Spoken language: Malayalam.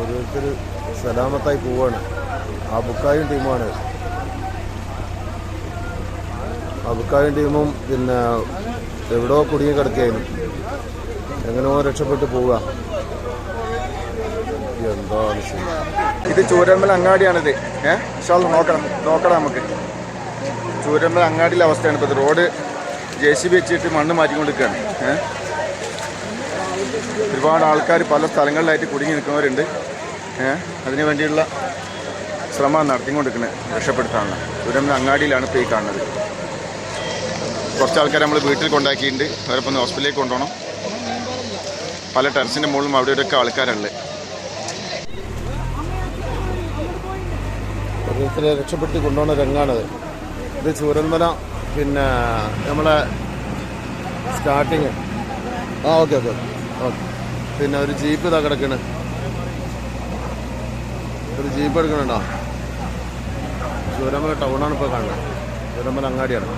ഓരോരുത്തർ സലാമത്തായി പോവാണ്. ആ ബുക്കായും ടീമാണ്. ആ ബുക്കായും ടീമും പിന്നെ എവിടോ കുടുങ്ങി കിടക്കുകയായിരുന്നു. എങ്ങനെയോ രക്ഷപ്പെട്ടു പോവുക ചെയ്യ ഇത് ചൂരമ്പൽ അങ്ങാടിയാണിത്. ഏഹ് നോക്കണം. നോക്കണം നമുക്ക്. ചൂരമ്പൽ അങ്ങാടിയിലെ അവസ്ഥയാണ് ഇപ്പോൾ റോഡ് ജെ സി ബി വെച്ചിട്ട് മണ്ണ് മാറ്റിക്കൊണ്ടിരിക്കുകയാണ്. ഏഹ് ഒരുപാട് ആൾക്കാർ പല സ്ഥലങ്ങളിലായിട്ട് കുടുങ്ങി നിൽക്കുന്നവരുണ്ട്. അതിനു വേണ്ടിയുള്ള ശ്രമം നടത്തിക്കൊണ്ടിരിക്കുന്നത് രക്ഷപ്പെടുത്താനുള്ള. ചൂരമ്മൽ അങ്ങാടിയിലാണ് ഇപ്പോൾ ഈ കാണുന്നത്. കുറച്ച് ആൾക്കാർ നമ്മൾ വീട്ടിൽ കൊണ്ടാക്കിയിട്ടുണ്ട്. അവരപ്പം ഒന്ന് ഹോസ്പിറ്റലിലേക്ക് കൊണ്ടുപോകണം. പല ടെറസിന്റെ മുകളിലും അവിടെ ഇവിടെയൊക്കെ ആൾക്കാരുള്ളത് ഓരോരുത്തരെ രക്ഷപ്പെടുത്തി കൊണ്ടുപോകുന്ന രംഗാണത്. ഇത് ചൂരന്മല പിന്നെ നമ്മളെ സ്റ്റാർട്ടിങ് ആ ഓക്കെ ഓക്കെ ഓക്കെ പിന്നെ ഒരു ജീപ്പ് ഇതാ കിടക്കണ്. ഒരു ജീപ്പ് എടുക്കണുണ്ടോ? ചൂരമ്പല ടൗണാണ് ഇപ്പോൾ കാണുന്നത്. ചൂരമ്പല അങ്ങാടിയാണ്.